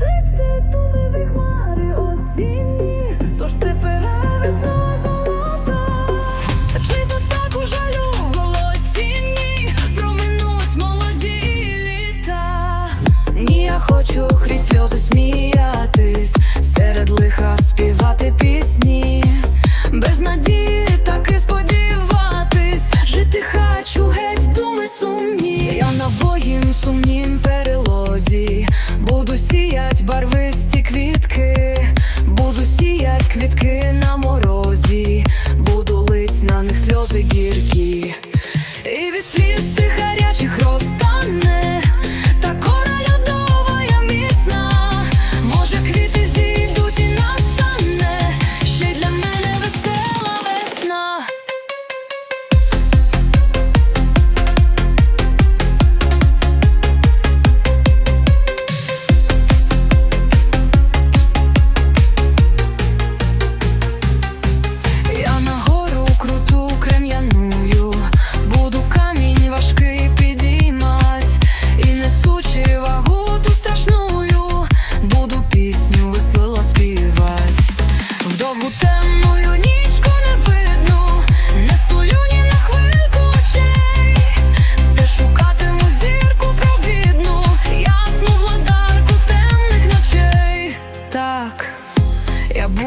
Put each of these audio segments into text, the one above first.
Кличте тумиві хмари осінні, тож тепер весна золота. Чи так у в голосінні проминуть молоді літа? Ні, я хочу крізь сльози сміятись, сіять барвисті квітки, буду сіять квітки на морозі, буду лить на них сльози гіркі. І від сліз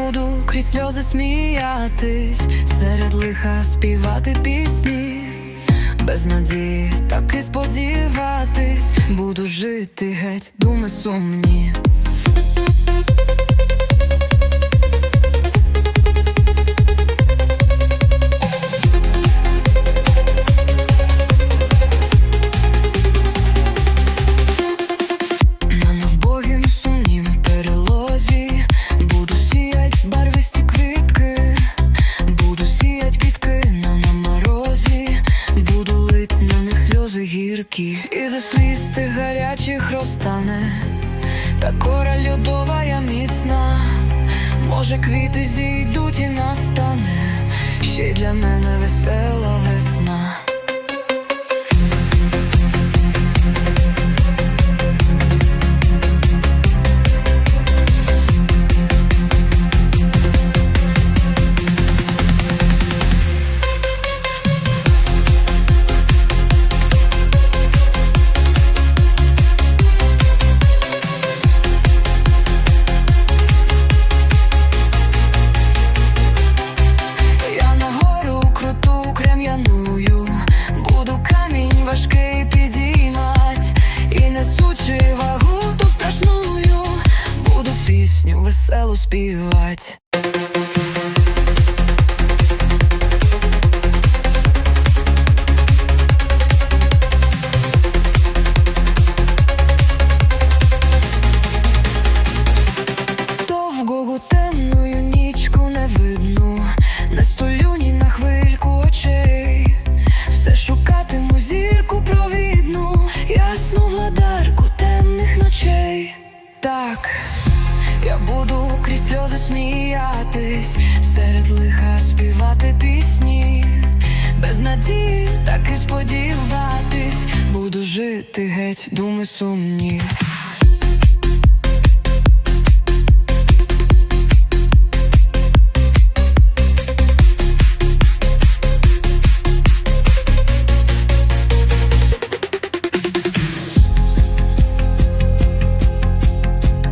буду крізь сльози сміятись, серед лиха співати пісні, без надії таки сподіватись, буду жити геть, думи сумні. Гіркі, і до сліз тих гарячих розтане, та кора льодова я міцна, може квіти зійдуть і настане, ще й для мене весела весна. Веселу співать. Довгого темною нічку не видно, не столю ні на хвильку очей, все шукатиму зірку провідну, ясну владарку темних ночей. Так, я буду крізь сльози сміятись, серед лиха співати пісні, без надії і сподіватись, буду жити геть, думи сумні.